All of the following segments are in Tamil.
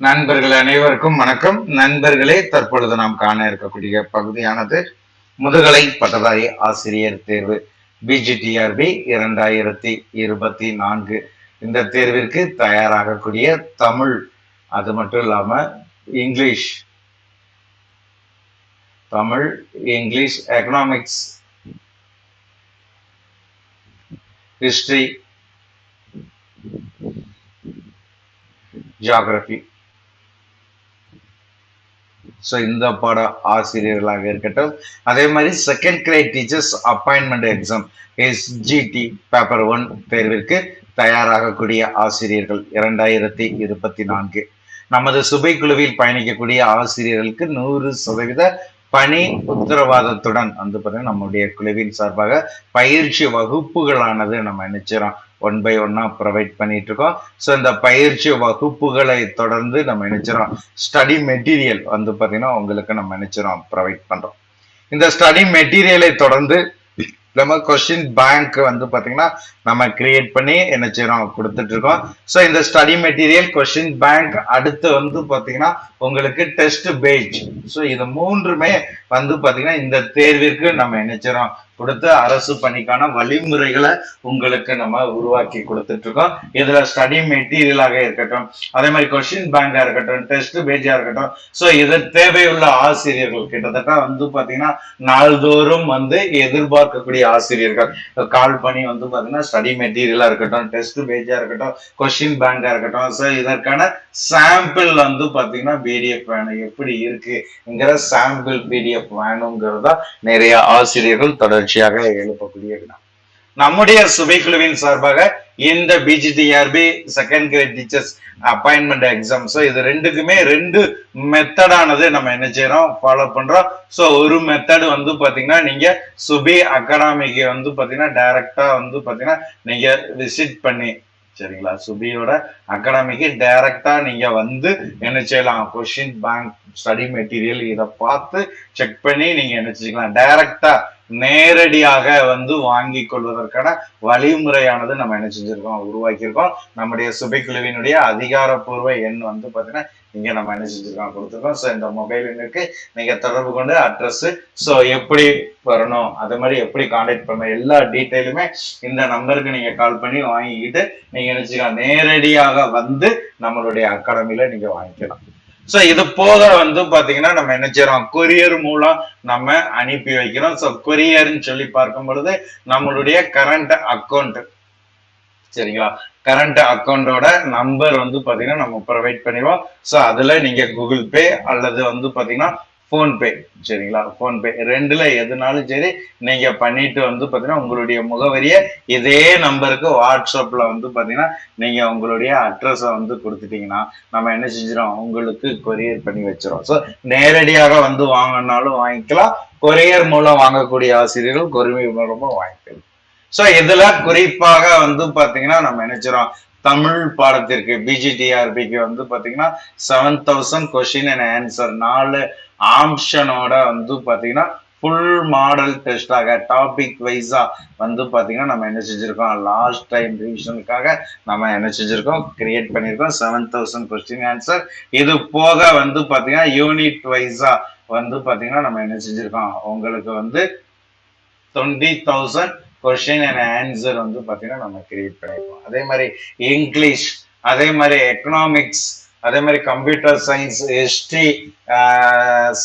நண்பர்கள் அனைவருக்கும் வணக்கம். நண்பர்களே தற்பொழுது நாம் காண இருக்கக்கூடிய பகுதியானது முதுகலை பட்டதாரி ஆசிரியர் தேர்வு பிஜிடிஆர்பி இரண்டாயிரத்தி இருபத்தி நான்கு. இந்த தேர்விற்கு தயாராகக்கூடிய தமிழ் அது மட்டும் இல்லாம English Tamil English economics history geography so இந்த பாட ஆசிரியர்களாக இருக்கட்டும். அதே மாதிரி second grade teachers appointment exam SGT paper one தேர்விற்கு தயாராகக்கூடிய ஆசிரியர்கள் இரண்டாயிரத்தி இருபத்தி நான்கு. நமது சுபை குழுவில் பயணிக்கக்கூடிய ஆசிரியர்களுக்கு நூறு சதவீத பணி உத்தரவாதத்துடன் வந்து பார்த்தீங்கன்னா நம்முடைய குழுவின் சார்பாக பயிற்சி வகுப்புகளானது நம்ம நினைச்சிடறோம். ஒன் பை ஒன்னா ப்ரொவைட் பண்ணிட்டு இருக்கோம் ஸோ இந்த பயிற்சி வகுப்புகளை தொடர்ந்து நம்ம நினைச்சிரோம் ஸ்டடி மெட்டீரியல் வந்து பார்த்தீங்கன்னா உங்களுக்கு நம்ம நினைச்சிரோம் ப்ரொவைட் பண்றோம். இந்த ஸ்டடி மெட்டீரியலை தொடர்ந்து நம்ம கொஸ்டின் பேங்க் வந்து பாத்தீங்கன்னா நம்ம கிரியேட் பண்ணி என்ன செய்யறோம் கொடுத்துட்டு இருக்கோம் ஸோ இந்த ஸ்டடி மெட்டீரியல் கொஸ்டின் பேங்க் அடுத்து வந்து பாத்தீங்கன்னா உங்களுக்கு டெஸ்ட் பேஜ் ஸோ இது மூன்றுமே வந்து பாத்தீங்கன்னா இந்த தேர்விற்கு நம்ம என்ன செய்யறோம் கொடுத்து அரசு பணிக்கான வழிமுறைகளை உங்களுக்கு நம்ம உருவாக்கி கொடுத்துட்டு இருக்கோம் இதுல ஸ்டடி மெட்டீரியலாக இருக்கட்டும் அதே மாதிரி கொஸ்டின் பேங்கா இருக்கட்டும் டெஸ்ட் பேஜா இருக்கட்டும். ஸோ இது தேவையுள்ள ஆசிரியர்கள் கிட்டத்தட்ட வந்து பாத்தீங்கன்னா நாள்தோறும் வந்து எதிர்பார்க்கக்கூடிய ஆசிரியர்கள். கால் பண்ணி வந்து பாத்தீங்கன்னா ஸ்டடி மெட்டீரியலா இருக்கட்டும் டெஸ்ட் பேஜா இருக்கட்டும் கொஸ்டின் பேங்கா இருக்கட்டும். ஸோ இதற்கான சாம்பிள் வந்து பாத்தீங்கன்னா பிடிஎஃப் வேணும். எப்படி இருக்குங்கிற சாம்பிள் பிடிஎஃப் வேணுங்கிறதா நிறைய ஆசிரியர்கள் நிகழ்ச்சியாக எழுப்பக்கூடிய வினா நம்முடைய சுவைக்குழுவின் சார்பாக இந்த PGTRB second grade teachers appointment எக்ஸாம்ஸோ இது ரெண்டுக்குமே ரெண்டு மெத்தடானது நம்ம என்ன செய்யறோம் ஃபாலோ பண்றோம். ஸோ ஒரு மெத்தடு வந்து பாத்தீங்கன்னா நீங்க சுபி அகாடமிக்கு வந்து பாத்தீங்கன்னா டைரக்டா வந்து பாத்தீங்கன்னா நீங்க விசிட் பண்ணி சரிங்களா? சுபியோட அகாடமிக்கு டைரக்டா நீங்க வந்து என்ன செய்யலாம்? கொஷின் பேங்க் ஸ்டடி மெட்டீரியல் இதை பார்த்து செக் பண்ணி நீங்க என்ன செஞ்சுக்கலாம்? டைரக்டா நேரடியாக வந்து வாங்கி கொள்வதற்கான வழிமுறையானது நம்ம என்ன செஞ்சிருக்கோம் உருவாக்கியிருக்கோம். நம்முடைய சுபைக்குழுவினுடைய அதிகாரப்பூர்வ எண் வந்து பார்த்தீங்கன்னா இங்க நம்ம என்ன செஞ்சிருக்கோம் கொடுத்துருக்கோம். ஸோ இந்த மொபைல் எண்ணுக்கு நீங்க தொடர்பு கொண்டு அட்ரஸ் ஸோ எப்படி வரணும் அது மாதிரி எப்படி கான்டாக்ட் பண்ணணும் எல்லா டீட்டெயிலுமே இந்த நம்பருக்கு நீங்க கால் பண்ணி வாங்கிக்கிட்டு நீங்க நினைச்சுக்கலாம் நேரடியாக வந்து நம்மளுடைய அகாடமியில் நீங்க வாங்கிக்கலாம். ஸோ இது போக வந்து பாத்தீங்கன்னா நம்ம என்ன செய்யறோம்? கொரியர் மூலம் நம்ம அனுப்பி வைக்கிறோம். ஸோ கொரியர்னு சொல்லி பார்க்கும் பொழுது நம்மளுடைய கரண்ட் அக்கௌண்ட் சரிங்களா? கரண்ட் அக்கௌண்டோட நம்பர் வந்து பாத்தீங்கன்னா நம்ம ப்ரொவைட் பண்ணிடுவோம். ஸோ அதுல நீங்க கூகுள் பே அல்லது வந்து பாத்தீங்கன்னா ஃபோன்பே சரிங்களா? ஃபோன்பே ரெண்டுல எதுனாலும் சரி நீங்க பண்ணிட்டு வந்து பாத்தீங்கன்னா உங்களுடைய முகவரியை இதே நம்பருக்கு வாட்ஸ்அப்ல வந்து பாத்தீங்கன்னா நீங்க உங்களுடைய அட்ரஸை வந்து கொடுத்துட்டீங்கன்னா நம்ம என்ன செஞ்சிடும் உங்களுக்கு கொரியர் பண்ணி வச்சிடும் ஸோ நேரடியாக வந்து வாங்கினாலும் வாங்கிக்கலாம். கொரியர் மூலம் வாங்கக்கூடிய ஆசிரியர்கள் கொரியர் மூலமாக வாங்கிக்கலாம். ஸோ இதுல குறிப்பாக வந்து பாத்தீங்கன்னா நம்ம நினைச்சிரோம் தமிழ் பாடத்திற்கு பிஜிடிஆர்பிக்கு வந்து பாத்தீங்கன்னா seven thousand question and answer நாலு ஆம்ஷனோட வந்து பாத்தீங்கன்னா ஃபுல் மாடல் டெஸ்டாக டாபிக் வைஸா வந்து பாத்தீங்கன்னா நம்ம என்ன செஞ்சிருக்கோம்? லாஸ்ட் டைம் ரிவிஷனுக்காக நம்ம என்ன செஞ்சிருக்கோம்? கிரியேட் பண்ணியிருக்கோம் செவன் தௌசண்ட் கொஸ்டின் ஆன்சர் இது போக வந்து பாத்தீங்கன்னா யூனிட் வைஸா வந்து பாத்தீங்கன்னா நம்ம என்ன செஞ்சிருக்கோம்? உங்களுக்கு வந்து twenty thousand question and answer வந்து பாத்தீங்கன்னா நம்ம கிரியேட் பண்ணிருக்கோம். அதே மாதிரி இங்கிலீஷ் அதே மாதிரி எக்கனாமிக்ஸ் அதே மாதிரி computer science history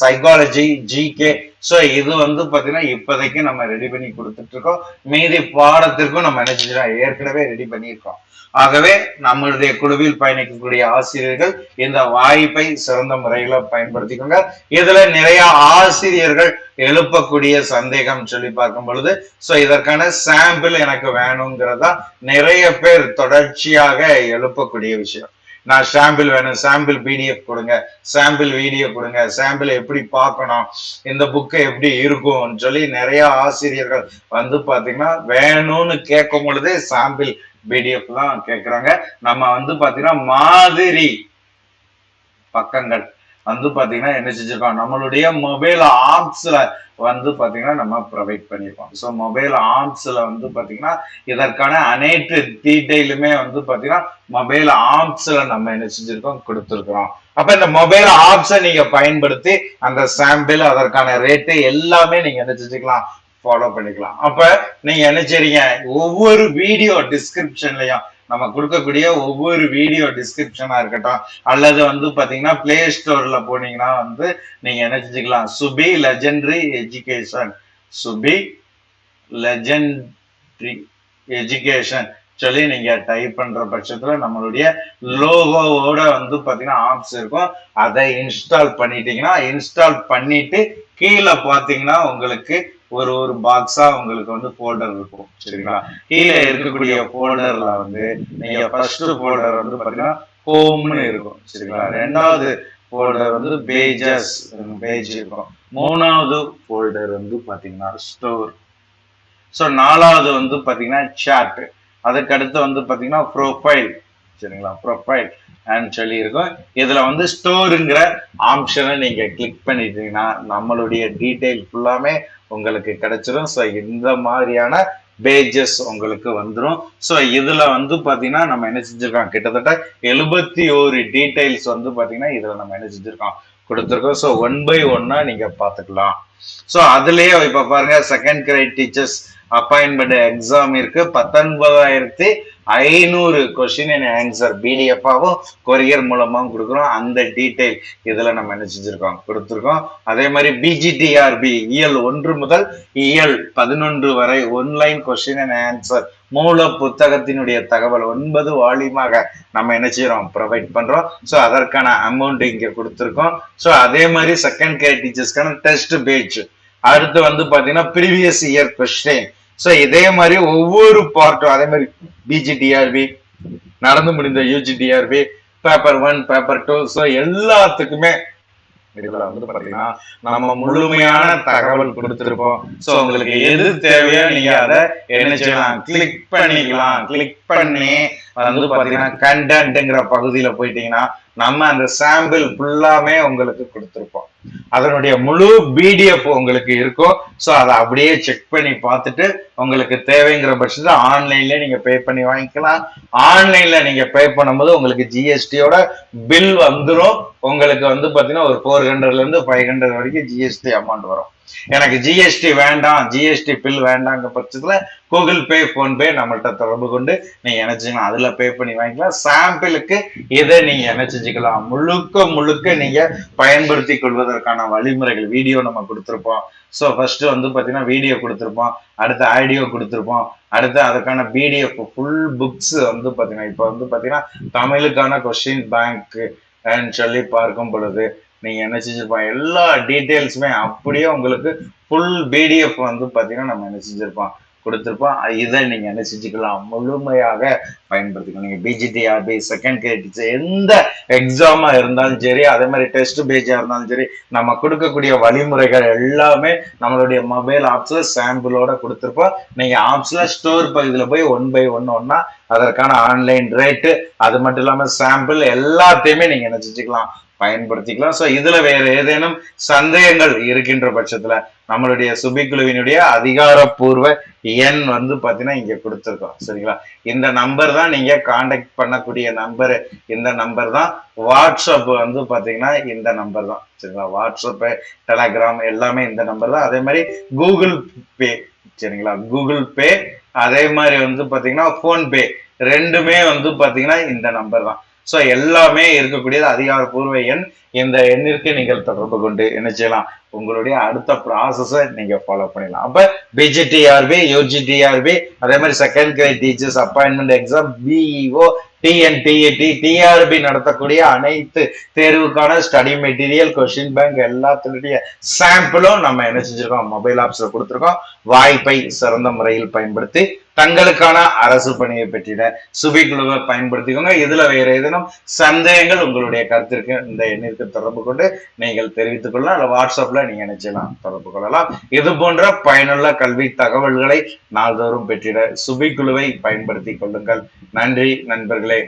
psychology GK so இது வந்து பாத்தீங்கன்னா இப்போதைக்கு நம்ம ரெடி பண்ணி கொடுத்துட்டு இருக்கோம் மீதி பாடத்திற்கும் நம்ம என்ன ஏற்கனவே ரெடி பண்ணியிருக்கோம். ஆகவே நம்மளுடைய குழுவில் பயணிக்கக்கூடிய ஆசிரியர்கள் இந்த வாய்ப்பை சிறந்த முறையில பயன்படுத்திக்கோங்க. இதுல நிறைய ஆசிரியர்கள் எழுப்பக்கூடிய சந்தேகம் சொல்லி பார்க்கும் பொழுது சோ இதற்கான சாம்பிள் எனக்கு வேணுங்கிறதா நிறைய பேர் தொடர்ச்சியாக எழுப்பக்கூடிய விஷயம். நான் சாம்பிள் வேணும். சாம்பிள் பிடிஎஃப் கொடுங்க. சாம்பிள் வீடியோ கொடுங்க. சாம்பிள் எப்படி பார்க்கணும்? இந்த புக்கு எப்படி இருக்கும்னு சொல்லி நிறைய ஆசிரியர்கள் வந்து பார்த்தீங்கன்னா வேணும்னு கேட்கும் பொழுதே சாம்பிள் பிடிஎஃப் தான் கேட்குறாங்க. நம்ம வந்து பார்த்தீங்கன்னா மாதிரி பக்கங்கள். வந்து பாத்தீங்கன்னா என்ன செஞ்சிருக்கோம் நம்மளுடைய மொபைல் ஆப்ஸ்ல வந்து பாத்தீங்கன்னா நம்ம ப்ரொவைட் பண்ணியிருக்கோம் ஸோ மொபைல் ஆப்ஸ்ல வந்து பாத்தீங்கன்னா இதற்கான அனைத்து டீட்டெயிலுமே வந்து பாத்தீங்கன்னா மொபைல் ஆப்ஸ்ல நம்ம என்ன செஞ்சிருக்கோம்? கொடுத்துருக்கிறோம். அப்ப இந்த மொபைல் ஆப்ஸை நீங்க பயன்படுத்தி அந்த சாம்பிள் அதற்கான ரேட்டு எல்லாமே நீங்க என்ன செஞ்சுக்கலாம்? ஃபாலோ பண்ணிக்கலாம். அப்ப நீங்க என்ன செய்றீங்க? ஒவ்வொரு வீடியோ டிஸ்கிரிப்ஷன்லயும் நம்ம கொடுக்கக்கூடிய ஒவ்வொரு வீடியோ டிஸ்கிரிப்ஷனா இருக்கட்டும் அல்லது வந்து பாத்தீங்கன்னா பிளே ஸ்டோர்ல போனீங்கன்னா வந்து நீங்க என்ன செஞ்சுக்கலாம்? Subi legendary education Subi legendary education சொல்லி நீங்க டைப் பண்ற பட்சத்துல நம்மளுடைய லோகோவோட வந்து பாத்தீங்கன்னா ஆப்ஸ் இருக்கும். அதை இன்ஸ்டால் பண்ணிட்டீங்கன்னா இன்ஸ்டால் பண்ணிட்டு கீழே பாத்தீங்கன்னா உங்களுக்கு ஒரு ஒரு பாக்ஸா உங்களுக்கு வந்து ஃபோல்டர் இருக்கும் சரிங்களா? கீழே இருக்கக்கூடிய ஃபோல்டர்ல வந்து நீங்க ஃபர்ஸ்ட் ஃபோல்டர் வந்து பாத்தீங்கன்னா ஹோம்னு இருக்கும் சரிங்களா? ரெண்டாவது ஃபோல்டர் வந்து பேஜஸ் பேஜ் இருக்கும். மூணாவது ஃபோல்டர் வந்து பாத்தீங்கன்னா ஸ்டோர் ஸோ நாலாவது வந்து பாத்தீங்கன்னா சாட் அதுக்கு அடுத்து வந்து பாத்தீங்கன்னா ப்ரொஃபைல் சரிங்களா? ப்ரொஃபைல் அண்ட் சொல்லி இருக்கும் இதுல வந்து ஸ்டோருங்கிற ஆப்ஷனை நீங்க கிளிக் பண்ணிட்டீங்கன்னா நம்மளுடைய டீட்டெயில் ஃபுல்லாமே உங்களுக்கு கிடைச்சிரும். ஸோ இந்த மாதிரியான பேஜஸ் உங்களுக்கு வந்துடும் ஸோ இதில் வந்து பார்த்தீங்கன்னா நம்ம என்ன செஞ்சுருக்கோம்? கிட்டத்தட்ட எழுபத்தி ஒரு டீட்டெயில்ஸ் வந்து பார்த்தீங்கன்னா இதில் நம்ம என்ன செஞ்சுருக்கோம்? கொடுத்துருக்கோம். ஸோ ஒன் பை ஒன்னா நீங்கள் பார்த்துக்கலாம் ஸோ அதுலேயே இப்போ பாருங்க second grade teachers appointment exam இருக்கு. பத்தொன்பதாயிரத்தி ஐநூறு கொஸ்டின் அண்ட் ஆன்சர் பிடிஎஃபாகவும் கொரியர் மூலமாகவும் கொடுக்குறோம். அந்த டீட்டெயில் இதுல நம்ம என்ன செஞ்சிருக்கோம்? கொடுத்துருக்கோம். அதே மாதிரி பிஜிடிஆர்பி இயல் ஒன்று முதல் இயல் பதினொன்று வரை ஒன்லைன் கொஸ்டின் அண்ட் ஆன்சர் மூல புத்தகத்தினுடைய தகவல் ஒன்பது வால்யூமாக நம்ம என்ன செய்யறோம் ப்ரொவைட் பண்றோம். ஸோ அதற்கான அமௌண்ட் இங்கே கொடுத்துருக்கோம். ஸோ அதே மாதிரி செகண்ட் கேர் டீச்சர்ஸ்க்கான டெஸ்ட் பேஜ் அடுத்து வந்து பார்த்தீங்கன்னா ப்ரீவியஸ் இயர் கொஸ்டின் ஸோ இதே மாதிரி ஒவ்வொரு பார்ட்டும் அதே மாதிரி பிஜிடிஆர்பி நடந்து முடிந்த UGTRB paper one paper two so எல்லாத்துக்குமே இதுல வந்து பாத்தீங்கன்னா நம்ம முழுமையான தகவல் கொடுத்திருப்போம். சோ உங்களுக்கு எது தேவையோ நீங்க அதை என்ன செய்யலாம் கிளிக் பண்ணிக்கலாம். கிளிக் பண்ணி வந்து பாத்தீங்கன்னா கண்டென்ட்ங்கிற பகுதியில போயிட்டீங்கன்னா நம்ம அந்த சாம்பிள் ஃபுல்லாமே உங்களுக்கு கொடுத்திருப்போம். அதனுடைய முழு பிடிஎஃப் உங்களுக்கு இருக்கும். ஸோ அதை அப்படியே செக் பண்ணி பார்த்துட்டு உங்களுக்கு தேவைங்கிற பட்சத்தில் ஆன்லைன்ல நீங்க பே பண்ணி வாங்கிக்கலாம். ஆன்லைன்ல நீங்க பே பண்ணும்போது உங்களுக்கு ஜிஎஸ்டியோட பில் வந்துடும் உங்களுக்கு வந்து பார்த்தீங்கன்னா ஒரு ஃபோர் ஹண்ட்ரட்ல இருந்து ஃபைவ் ஹண்ட்ரட் வரைக்கும் ஜிஎஸ்டி அமௌண்ட் வரும். எனக்கு ஜிஎஸ்டி வேண்டாம் ஜிஎஸ்டி பில் வேண்டாங்கிற பட்சத்துல கூகுள் பே போன்பே நம்மள்கிட்ட தொடர்பு கொண்டு நீங்க என்ன அதில் அதுல பே பண்ணி வாங்கிக்கலாம். சாம்பிளுக்கு இதை நீங்க என்ன செஞ்சுக்கலாம் முழுக்க முழுக்க நீங்க பயன்படுத்தி கொள்வதற்கான வழிமுறைகள் வீடியோ நம்ம கொடுத்துருப்போம். ஸோ ஃபர்ஸ்ட் வந்து பாத்தீங்கன்னா வீடியோ கொடுத்துருப்போம். அடுத்து ஆடியோ கொடுத்துருப்போம். அடுத்து அதுக்கான பிடிஎஃப் ஃபுல் புக்ஸ் வந்து பாத்தீங்கன்னா இப்போ வந்து பாத்தீங்கன்னா தமிழுக்கான கொஸ்டின் பேங்க் சொல்லி பார்க்கும் பொழுது நீங்க என்ன செஞ்சிருப்பான் எல்லா டீட்டெயில்ஸுமே அப்படியே உங்களுக்கு ஃபுல் பிடிஎஃப் வந்து பாத்தீங்கன்னா நம்ம என்ன செஞ்சிருப்போம்? கொடுத்துருப்போம். இதை நீங்க என்ன செஞ்சுக்கலாம்? முழுமையாக பயன்படுத்திக்கலாம் நீங்க பிஜிடிஆர்பி செகண்ட் கிரெடிட்ஸ் எந்த எக்ஸாமா இருந்தாலும் சரி அதே மாதிரி டெஸ்ட் பேஜா இருந்தாலும் சரி நம்ம கொடுக்கக்கூடிய வழிமுறைகள் எல்லாமே நம்மளுடைய மொபைல் ஆப்ஸ்ல சாம்பிளோட கொடுத்துருப்போம். நீங்க ஆப்ஸ்ல ஸ்டோர் பகுதியில் போய் ஒன் பை ஒன் ஒன்னா அதற்கான ஆன்லைன் ரேட்டு அது மட்டும் இல்லாம சாம்பிள் எல்லாத்தையுமே நீங்க என்ன செஞ்சுக்கலாம் பயன்படுத்திக்கலாம். ஸோ இதுல வேற ஏதேனும் சந்தேகங்கள் இருக்கின்ற பட்சத்துல நம்மளுடைய சுபிக்குழுவினுடைய அதிகாரப்பூர்வ எண் வந்து பாத்தீங்கன்னா இங்க கொடுத்துருக்கோம். சரிங்களா? இந்த நம்பர் தான் நீங்க காண்டாக்ட் பண்ணக்கூடிய நம்பர் இந்த நம்பர் தான். வாட்ஸ்அப் வந்து பாத்தீங்கன்னா இந்த நம்பர் தான். சரிங்களா? வாட்ஸ்அப் டெலகிராம் எல்லாமே இந்த நம்பர் தான். அதே மாதிரி கூகுள் பே சரிங்களா? கூகுள் பே அதே மாதிரி வந்து பாத்தீங்கன்னா போன்பே ரெண்டுமே வந்து பாத்தீங்கன்னா இந்த நம்பர் தான். ஸோ எல்லாமே இருக்கக்கூடியது அதிகாரப்பூர்வ எண். இந்த எண்ணிற்கு நீங்கள் தொடர்பு கொண்டு என்ன செய்யலாம்? உங்களுடைய அடுத்த ப்ராசஸை நீங்கள் ஃபாலோ பண்ணிடலாம். அப்போ பிஜிடிஆர்பி யூஜிடிஆர்பி அதே மாதிரி second grade teachers appointment exam BEO TNTET TRB நடத்தக்கூடிய அனைத்து தேர்வுக்கான ஸ்டடி மெட்டீரியல் கொஸ்டின் பேங்க் எல்லாத்தினுடைய சாம்பிளும் நம்ம என்ன செஞ்சிருக்கோம்? மொபைல் ஆப்ஸில் கொடுத்துருக்கோம். வாய்ப்பை சிறந்த முறையில் பயன்படுத்தி தங்களுக்கான அரசு பணியை பெற்றிட சுபிக்குழுவை பயன்படுத்திக்கோங்க. இதுல வேற ஏதேனும் சந்தேகங்கள் உங்களுடைய கருத்திற்கு இந்த எண்ணிற்கு தொடர்பு கொண்டு நீங்கள் தெரிவித்துக் கொள்ளலாம். அல்ல வாட்ஸ்அப்ல நீங்க நினைச்சலாம் தொடர்பு கொள்ளலாம். இது போன்ற பயனுள்ள கல்வி தகவல்களை நாள்தோறும் பெற்றிட சுபிக்குழுவை பயன்படுத்திக் கொள்ளுங்கள். நன்றி நண்பர்களே.